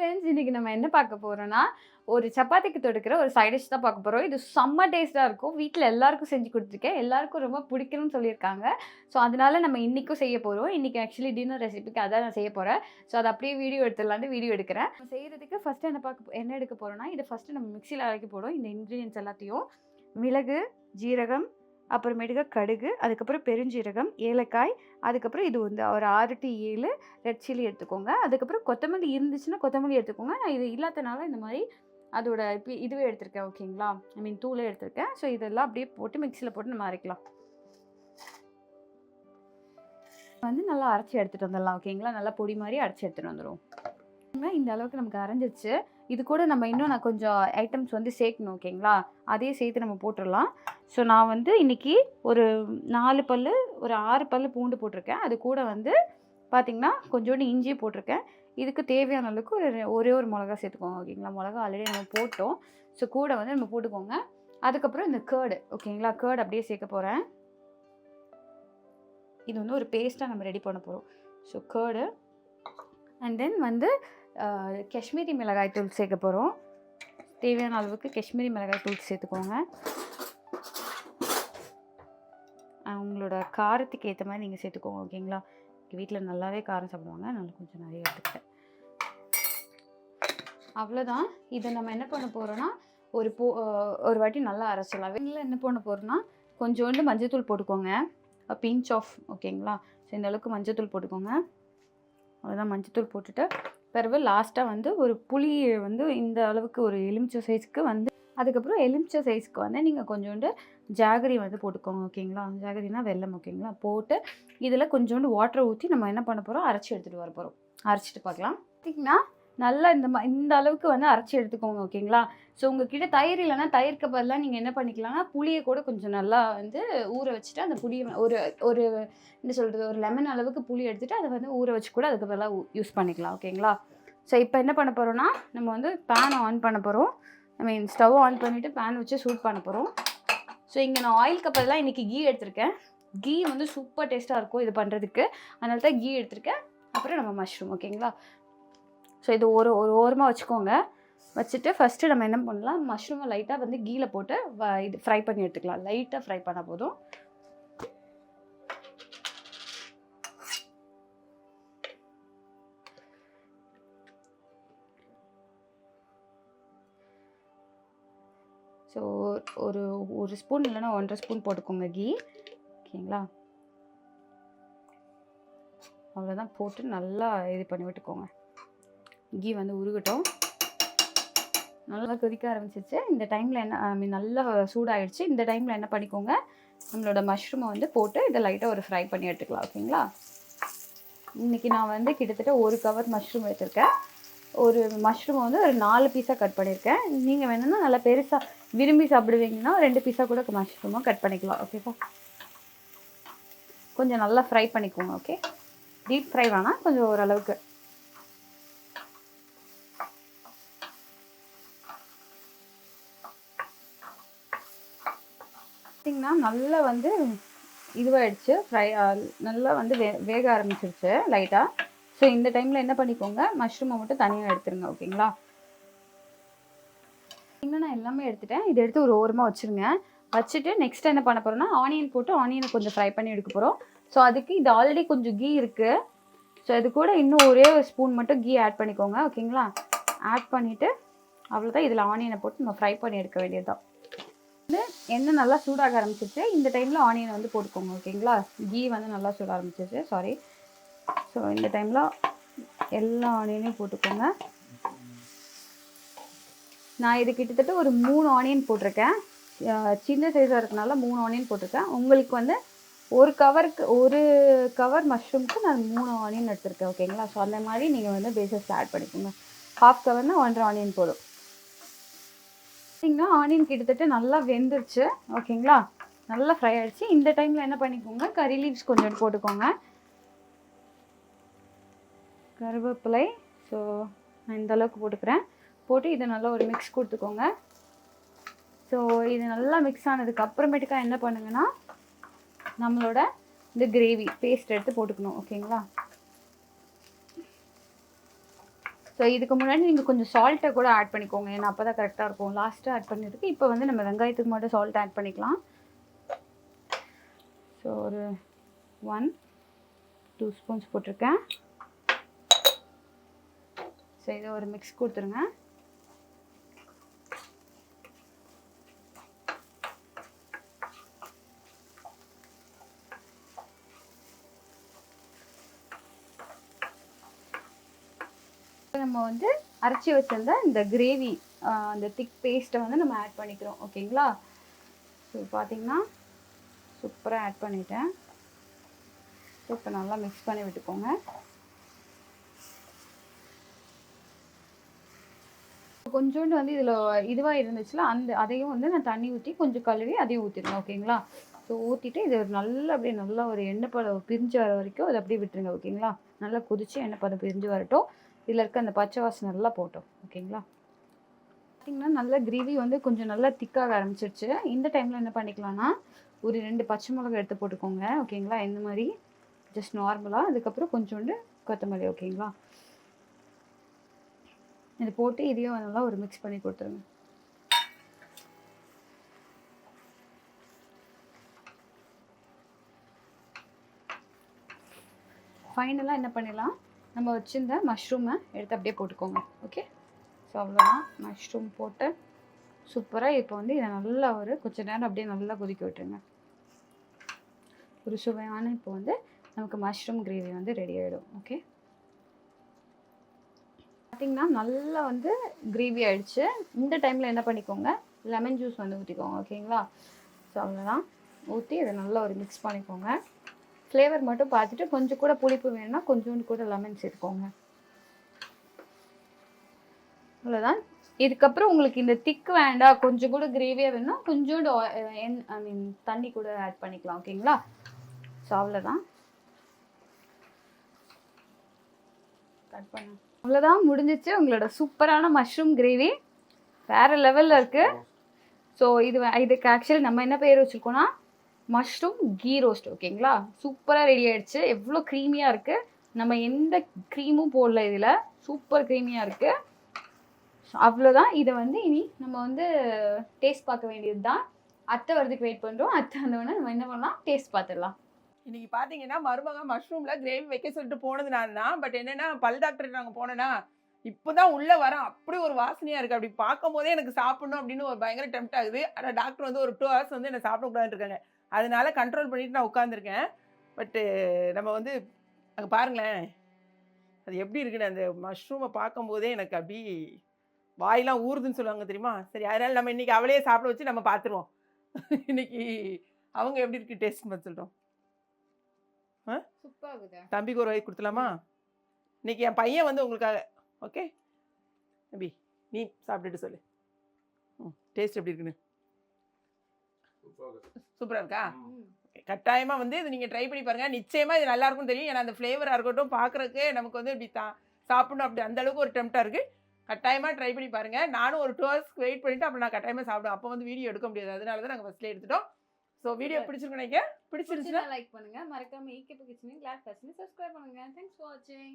Friends இன்னைக்கு நம்ம என்ன பார்க்க போகிறோன்னா ஒரு சப்பாத்திக்கு தொடுக்கிற ஒரு சைட் டிஷ் தான் பார்க்க போகிறோம் இது செம்ம டேஸ்ட்டாக இருக்கும். வீட்டில் எல்லாருக்கும் செஞ்சு கொடுத்துருக்கேன். எல்லாருக்கும் ரொம்ப பிடிக்கணும்னு சொல்லியிருக்காங்க. ஸோ அதனால நம்ம இன்றைக்கும் செய்ய போகிறோம் இன்றைக்கி ஆக்சுவலி டின்னர் ரெசிபிக்கு அதான் நான் செய்ய போகிறேன் ஸோ அதை அப்படியே வீடியோ எடுத்துடலான்னு வீடியோ எடுக்கிறேன். நம்ம செய்கிறதுக்கு ஃபஸ்ட்டு என்ன பார்க்க என்ன எடுக்க போகிறோன்னா இதை ஃபஸ்ட்டு நம்ம மிக்சியில் அரைக்க போகிறோம் இந்த இன்க்ரீடியன்ஸ் எல்லாத்தையும். மிளகு ஜீரகம் அப்புறமேட்டுக்கு கடுகு அதுக்கப்புறம் பெருஞ்சீரகம் ஏலக்காய் அதுக்கப்புறம் இது வந்து ஒரு ஆறு டு ஏழு ரெட் சில்லி எடுத்துக்கோங்க. அதுக்கப்புறம் கொத்தமல்லி இருந்துச்சுன்னா கொத்தமல்லி எடுத்துக்கோங்க. நான் இது இல்லாதனால இந்த மாதிரி அதோட இப்போ இதுவே எடுத்திருக்கேன் ஓகேங்களா? ஐ மீன் தூளே எடுத்திருக்கேன். ஸோ இதெல்லாம் அப்படியே போட்டு மிக்சியில் போட்டு நம்ம அரைக்கலாம். வந்து நல்லா அரைச்சி எடுத்துகிட்டு வந்துடலாம் ஓகேங்களா? நல்லா பொடி மாதிரி அரைச்சி எடுத்துகிட்டு வந்துடும் இந்த அளவுக்கு நமக்கு அரைஞ்சிருச்சு. இது கூட நம்ம இன்னும் நான் கொஞ்சம் ஐட்டம்ஸ் வந்து சேர்க்கணும் ஓகேங்களா அதே சேர்த்து நம்ம போட்டுடலாம் ஸோ நான் வந்து இன்றைக்கி ஒரு நாலு பல் ஒரு ஆறு பல் பூண்டு போட்டிருக்கேன். அது கூட வந்து பார்த்திங்கன்னா கொஞ்சோண்டு இஞ்சி போட்டிருக்கேன். இதுக்கு தேவையான அளவுக்கு ஒரு ஒரே ஒரு மிளகா சேர்த்துக்கோங்க ஓகேங்களா மிளகா ஆல்ரெடி நம்ம போட்டோம். ஸோ கூட வந்து நம்ம போட்டுக்கோங்க. அதுக்கப்புறம் இந்த கேர்டு ஓகேங்களா கேர்டு அப்படியே சேர்க்க போகிறேன் இது வந்து ஒரு பேஸ்ட்டாக நம்ம ரெடி பண்ண போகிறோம் ஸோ கேர்டு அண்ட் தென் வந்து காஷ்மீரி மிளகாய் தூள் சேர்க்க போகிறோம் தேவையான அளவுக்கு காஷ்மீரி மிளகாய் தூள் சேர்த்துக்கோங்க. உங்களோட காரத்துக்கு ஏற்ற மாதிரி நீங்கள் சேர்த்துக்கோங்க ஓகேங்களா? வீட்டில் நல்லாவே காரம் சாப்பிடுவாங்க அதனால் கொஞ்சம் நிறைய எடுத்துக்கிட்டேன். அவ்வளோதான் இதை நம்ம என்ன பண்ண போகிறோன்னா ஒரு போ ஒரு வாட்டி நல்லா அரைச்சிடலாம். வெண்ணில் என்ன பண்ண போகிறோன்னா கொஞ்சோண்டு மஞ்சத்தூள் போட்டுக்கோங்க. பிஞ்ச் ஆஃப் ஓகேங்களா? ஸோ இந்த அளவுக்கு மஞ்சத்தூள் போட்டுக்கோங்க. அவ்வளோதான் மஞ்சத்தூள் போட்டுட்டு பிறகு லாஸ்ட்டாக வந்து ஒரு புளி வந்து இந்த அளவுக்கு ஒரு எலுமிச்சை சைஸ்க்கு வந்து அதுக்கப்புறம் எலுமிச்சை சைஸ்க்கு வந்து நீங்கள் கொஞ்சோண்டு ஜாகரி வந்து போட்டுக்கோங்க ஓகேங்களா ஜாகரினா வெள்ளம் ஓகேங்களா போட்டு இதில் கொஞ்சோண்டு வாட்டர் ஊற்றி நம்ம என்ன பண்ண போகிறோம் அரைச்சி எடுத்துகிட்டு வர போகிறோம் அரைச்சிட்டு பார்க்கலாம். பார்த்திங்கன்னா நல்லா இந்த மா இந்த அளவுக்கு வந்து அரைச்சி எடுத்துக்கோங்க ஓகேங்களா? ஸோ உங்ககிட்ட தயிர் இல்லைன்னா தயிருக்கு பதிலாக நீங்கள் என்ன பண்ணிக்கலாம்னா புளியை கூட கொஞ்சம் நல்லா வந்து ஊற வச்சுட்டு அந்த புளியை ஒரு ஒரு என்ன சொல்கிறது ஒரு லெமன் அளவுக்கு புளி எடுத்துகிட்டு அதை வந்து ஊற வச்சு கூட அதுக்கு பதிலாக யூஸ் பண்ணிக்கலாம் ஓகேங்களா? ஸோ இப்போ என்ன பண்ண போகிறோன்னா நம்ம வந்து பேனை ஆன் பண்ண போகிறோம் ஐ மீன் ஸ்டவ் ஆன் பண்ணிவிட்டு பேன் வச்சு சூட் பண்ண போகிறோம் ஸோ இங்கே நான் ஆயிலுக்கு பதிலாக இன்றைக்கி கீ எடுத்திருக்கேன். கீ வந்து சூப்பர் டேஸ்ட்டாக இருக்கும் இது பண்ணுறதுக்கு அதனால தான் கீ எடுத்திருக்கேன். அப்புறம் நம்ம மஷ்ரூம் ஓகேங்களா? ஸோ இது ஒரு ஒரு ஓரமாக வச்சுக்கோங்க. வச்சுட்டு ஃபஸ்ட்டு நம்ம என்ன பண்ணலாம்? மஷ்ரூமை லைட்டாக வந்து கீல போட்டு வ- இது ஃப்ரை பண்ணி எடுத்துக்கலாம். லைட்டாக ஃப்ரை பண்ணால் போதும். ஸோ ஒரு ஒரு ஸ்பூன் இல்லைன்னா ஒன்றரை ஸ்பூன் போட்டுக்கோங்க கீ. ஓகேங்களா? அவ்வளோதான் போட்டு நல்லா இது பண்ணி விட்டுக்கோங்க. கீ வந்து உருகட்டும். நல்லா கொதிக்க ஆரம்பிச்சிச்சு இந்த டைமில் என்ன ஐ மீன் நல்லா சூடாயிடுச்சு. இந்த டைமில் என்ன பண்ணிக்கோங்க நம்மளோட மஷ்ரூமை வந்து போட்டு இதை லைட்டாக ஒரு ஃப்ரை பண்ணி எடுத்துக்கலாம் ஓகேங்களா இன்றைக்கி நான் வந்து கிட்டத்தட்ட ஒரு கவர் மஷ்ரூம் எடுத்திருக்கேன். ஒரு மஷ்ரூமை வந்து ஒரு நாலு பீஸாக கட் பண்ணியிருக்கேன். நீங்கள் வேணும்னா நல்லா பெருசாக விரும்பி சாப்பிடுவீங்கன்னா ரெண்டு பீஸாக கூட மஷ்ரூமாக கட் பண்ணிக்கலாம் ஓகேப்பா கொஞ்சம் நல்லா ஃப்ரை பண்ணிக்கோங்க ஓகே டீப் ஃப்ரை வேணாம் கொஞ்சம் ஓரளவுக்கு. பார்த்தீங்கன்னா நல்லா வந்து இதுவாகிடுச்சு ஃப்ரை நல்லா வந்து வே வேக ஆரம்பிச்சிருச்சு லைட்டாக ஸோ இந்த டைமில் என்ன பண்ணிக்கோங்க மஷ்ரூமை மட்டும் தனியாக எடுத்துருங்க ஓகேங்களா? இன்னும் நான் எல்லாமே எடுத்துட்டேன். இதை எடுத்து ஒரு ஓரமாக வச்சுருங்க. வச்சுட்டு நெக்ஸ்ட் என்ன பண்ண போகிறோம்னா ஆனியன் போட்டு ஆனியனை கொஞ்சம் ஃப்ரை பண்ணி எடுக்க போகிறோம் ஸோ அதுக்கு இது ஆல்ரெடி கொஞ்சம் கீ இருக்குது ஸோ இது கூட இன்னும் ஒரே ஒரு ஸ்பூன் மட்டும் கீ ஆட் பண்ணிக்கோங்க ஓகேங்களா? ஆட் பண்ணிவிட்டு அவ்வளோதான் இதில் ஆனியனை போட்டு நம்ம ஃப்ரை பண்ணி எடுக்க வேண்டியதுதான். எண்ணெய் நல்லா சூடாக ஆரம்பிச்சிருச்சு. இந்த டைமில் ஆனியன் வந்து போட்டுக்கோங்க ஓகேங்களா கீ வந்து நல்லா சூட ஆரம்பிச்சிருச்சு. சாரி ஸோ இந்த டைமில் எல்லா ஆனியனையும் போட்டுக்கோங்க. நான் இது கிட்டத்தட்ட ஒரு மூணு ஆனியன் போட்டிருக்கேன். சின்ன சைஸாக இருக்கனால மூணு ஆனியன் போட்டிருக்கேன். உங்களுக்கு வந்து ஒரு கவருக்கு ஒரு கவர் மஷ்ரூம்க்கு நான் மூணு ஆனியன் எடுத்திருக்கேன் ஓகேங்களா ஸோ அந்த மாதிரி நீங்கள் வந்து பேசஸ் ஆட் பண்ணிக்கோங்க. ஹாஃப் கவர்னா ஒன்றரை ஆனியன் போதும். பார்த்தீங்கன்னா ஆனியன் கிட்டத்தட்ட நல்லா வெந்துருச்சு. ஓகேங்களா? நல்லா ஃப்ரை ஆயிடுச்சு. இந்த டைமில் என்ன பண்ணிக்கோங்க? கறி லீவ்ஸ் கொஞ்சம் போட்டுக்கோங்க. கருவேப்பிலை. ஸோ நான் இந்த அளவுக்கு போட்டுக்கிறேன். போட்டு இதை நல்லா ஒரு மிக்ஸ் கொடுத்துக்கோங்க. ஸோ இது நல்லா மிக்ஸ் ஆனதுக்கு அப்புறமேட்டுக்கா என்ன பண்ணுங்கன்னா நம்மளோட இந்த கிரேவி பேஸ்ட் எடுத்து போட்டுக்கணும். ஓகேங்களா? ஸோ இதுக்கு முன்னாடி நீங்கள் கொஞ்சம் சால்ட்டை கூட ஆட் பண்ணிக்கோங்க. ஏன்னா அப்போ தான் கரெக்டாக இருக்கும். லாஸ்ட்டாக ஆட் பண்ணுறதுக்கு இப்போ வந்து நம்ம வெங்காயத்துக்கு மட்டும் சால்ட் ஆட் பண்ணிக்கலாம். ஸோ ஒரு ஒன் டூ ஸ்பூன்ஸ் போட்டிருக்கேன். ஸோ இதை ஒரு மிக்ஸ் கொடுத்துருங்க. நம்ம வந்து அரைச்சி வச்சிருந்த இந்த கிரேவி அந்த திக் பேஸ்ட்டை வந்து நம்ம ஆட் பண்ணிக்கிறோம். ஓகேங்களா ஸோ பார்த்தீங்கன்னா சூப்பராக ஆட் பண்ணிட்டேன். ஸோ இப்போ நல்லா மிக்ஸ் பண்ணி விட்டுக்கோங்க. கொஞ்சோண்டு வந்து இதில் இதுவாக இருந்துச்சுல அந்த அதையும் வந்து நான் தண்ணி ஊற்றி கொஞ்சம் கழுவி அதையும் ஊற்றிடுங்க ஓகேங்களா ஸோ ஊற்றிட்டு இது ஒரு நல்லா அப்படியே நல்லா ஒரு எண்ணெய் பதம் பிரிஞ்சு வர வரைக்கும் அதை அப்படியே விட்டுருங்க. ஓகேங்களா நல்லா கொதிச்சு எண்ணெய் பதம் பிரிஞ்சு வரட்டும். இதில் இருக்க அந்த பச்சை வாசனை நல்லா போட்டோம் ஓகேங்களா? பார்த்திங்கன்னா நல்லா கிரேவி வந்து கொஞ்சம் நல்லா திக்காக ஆரம்பிச்சிருச்சு. இந்த டைமில் என்ன பண்ணிக்கலாம்னா ஒரு ரெண்டு பச்சை மிளகாய் எடுத்து போட்டுக்கோங்க ஓகேங்களா? இந்த மாதிரி ஜஸ்ட் நார்மலாக அதுக்கப்புறம் கொஞ்சோண்டு கொத்தமல்லி ஓகேங்களா? இது போட்டு இதையும் நல்லா ஒரு மிக்ஸ் பண்ணி கொடுத்துருங்க. ஃபைனலாக என்ன பண்ணிடலாம்? நம்ம வச்சுருந்த மஷ்ரூமை எடுத்து அப்படியே போட்டுக்கோங்க. ஓகே ஸோ அவ்வளோதான் மஷ்ரூம் போட்டு சூப்பராக இப்போ வந்து இதை நல்லா ஒரு கொஞ்ச நேரம் அப்படியே நல்லா கொதிக்க விட்டுருங்க. ஒரு சுவையான இப்போ வந்து நமக்கு மஷ்ரூம் கிரேவி வந்து ரெடி ஆகிடும் ஓகே பார்த்தீங்கன்னா நல்லா வந்து கிரேவி ஆகிடுச்சு இந்த டைமில் என்ன பண்ணிக்கோங்க? லெமன் ஜூஸ் வந்து ஊற்றிக்கோங்க ஓகேங்களா ஸோ அவ்வளோதான் ஊற்றி இதை நல்லா ஒரு மிக்ஸ் பண்ணிக்கோங்க. ஃப்ளேவர் மட்டும் பார்த்துட்டு கொஞ்சம் கூட புளிப்பு வேணும்னா கொஞ்சோண்டு கூட லெமன் சேர்த்துக்கோங்க. அவ்வளோதான் இதுக்கப்புறம் உங்களுக்கு இந்த திக் வேண்டாம் கொஞ்சம் கூட கிரேவியாக வேணும்னா கொஞ்சோண்டு ஐ மீன் தண்ணி கூட ஆட் பண்ணிக்கலாம் ஓகேங்களா ஸோ அவ்வளோதான் கட் பண்ண. அவ்வளோதான் முடிஞ்சிச்சு. உங்களோட சூப்பரான மஷ்ரூம் கிரேவி வேறு லெவலில் இருக்குது ஸோ இது இதுக்கு ஆக்சுவலி நம்ம என்ன பேர் வச்சுருக்கோம்னா மஷ்ரூம் கீ ரோஸ்ட் ஓகேங்களா? சூப்பராக ரெடி ஆகிடுச்சு எவ்வளோ க்ரீமியாக இருக்குது நம்ம எந்த க்ரீமும் போடல இதில். சூப்பர் க்ரீமியாக இருக்குது அவ்வளோதான் இதை வந்து இனி நம்ம வந்து டேஸ்ட் பார்க்க வேண்டியது தான் அத்தை வரதுக்கு வெயிட் பண்ணுறோம் அத்தை வந்தவொடனே நம்ம என்ன பண்ணலாம்? டேஸ்ட் பார்த்துடலாம். இன்னைக்கு பார்த்தீங்கன்னா மருமக மஷ்ரூம்ல கிரேவி வைக்க சொல்லிட்டு போனதுனால தான். பட் என்னன்னா பல் டாக்டர் நாங்கள் போனேன்னா இப்போதான் உள்ள வரேன். அப்படி ஒரு வாசனையா இருக்கு. அப்படி பார்க்கும் போதே எனக்கு சாப்பிடணும் அப்படின்னு ஒரு பயங்கர டெம்ட் ஆகுது. ஆனால் டாக்டர் வந்து ஒரு டூ ஹவர்ஸ் வந்து என்ன சாப்பிடக்கூடாதுன்னு இருக்காங்க. அதனால கண்ட்ரோல் பண்ணிட்டு நான் உட்காந்துருக்கேன் பட்டு நம்ம வந்து அங்க பாருங்களேன். அது எப்படி இருக்குன்னு அந்த மஷ்ரூமை பார்க்கும்போதே எனக்கு அப்படி வாயெல்லாம் ஊறுதுன்னு சொல்லுவாங்க தெரியுமா? சரி அதனால நம்ம இன்னைக்கு அவளையே சாப்பிட வச்சு நம்ம பார்த்துருவோம். இன்னைக்கு அவங்க எப்படி இருக்கு டேஸ்ட் பார்த்து சொல்லிட்டோம் சூப்பராக தம்பிக்கு ஒரு வாய் கொடுத்துலாமா இன்னைக்கு என் பையன் வந்து உங்களுக்காக ஓகே தம்பி நீ சாப்பிட்டுட்டு சொல்லு. ம் டேஸ்ட் எப்படி இருக்குன்னு? சூப்பராக இருக்கா? கட்டாயமாக வந்து இது நீங்கள் ட்ரை பண்ணி பாருங்கள் நிச்சயமாக இது நல்லா இருக்கும்னு தெரியும். ஏன்னா அந்த ஃப்ளேவராக இருக்கட்டும் பார்க்குறக்கு நமக்கு வந்து இப்படி தா சாப்பிடணும் அப்படி அந்த அளவுக்கு ஒரு டெம்ட்டாக இருக்குது கட்டாயமாக ட்ரை பண்ணி பாருங்கள் நானும் ஒரு டூ ஹவர்ஸ்க்கு வெயிட் பண்ணிவிட்டு அப்புறம் நான் கட்டாயமாக சாப்பிடுவேன். அப்போ வந்து வீடியோ எடுக்க முடியாது. அதனால தான் நாங்கள் ஃபஸ்ட்லேயே எடுத்துட்டோம். ஸோ வீடியோ பிடிச்சிருக்கோம் நினைக்கிறேன். பிடிச்சிருந்துச்சுன்னா லைக் பண்ணுங்க. மறக்காம ஈகே கிச்சனையும் கிளாஸ் பசங்க சப்ஸ்கிரைப் பண்ணுங்க. தேங்க்ஸ் ஃபார் வாட்சிங்